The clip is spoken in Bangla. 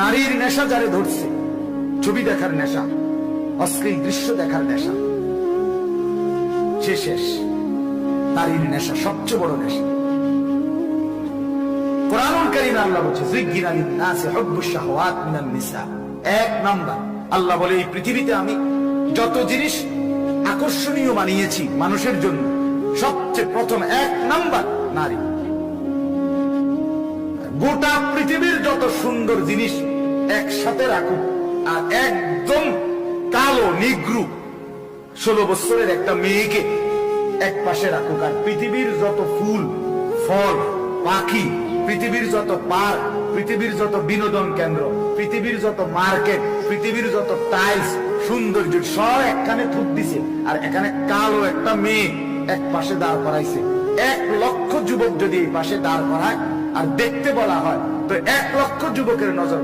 নারীর নেশা যারে ধরছে, ছবি দেখার নেশা, অশ্লীল দৃশ্য দেখার নেশা, সে শেষ। নারীর নেশা সবচেয়ে বড় নেশা। কোরআনুল কারীমে আল্লাহ বলছে যুগ্গিনা লিন-নাসি হুব্বুশ শাহওয়াত নিসা। এক নাম্বার, আল্লাহ বলে, এই পৃথিবীতে আমি যত জিনিস আকর্ষণীয় বানিয়েছি মানুষের জন্য, সবচেয়ে প্রথম এক নাম্বার নারী। গোটা পৃথিবীর যত সুন্দর জিনিস একসাথে রাখুক আর একদম কালো, নিগ্রু ষোলো বছরের একটা মেয়েকে এক পাশে রাখুক আর পৃথিবীর যত ফুল, ফল, পাখি, পৃথিবীর যত পার্ক, পৃথিবীর যত বিনোদন কেন্দ্র, পৃথিবীর যত মার্কেট, পৃথিবীর যত টাইলস, সৌন্দর্য, সব একখানে থুক দিছে। আর এখানে কালো একটা মেয়ে এক পাশে দাঁড় করাইছে। এক লক্ষ যুবক যদি এই পাশে দাঁড় করায়, আর দেখতে বলা হয়, তো এক লক্ষ যুবকের নজর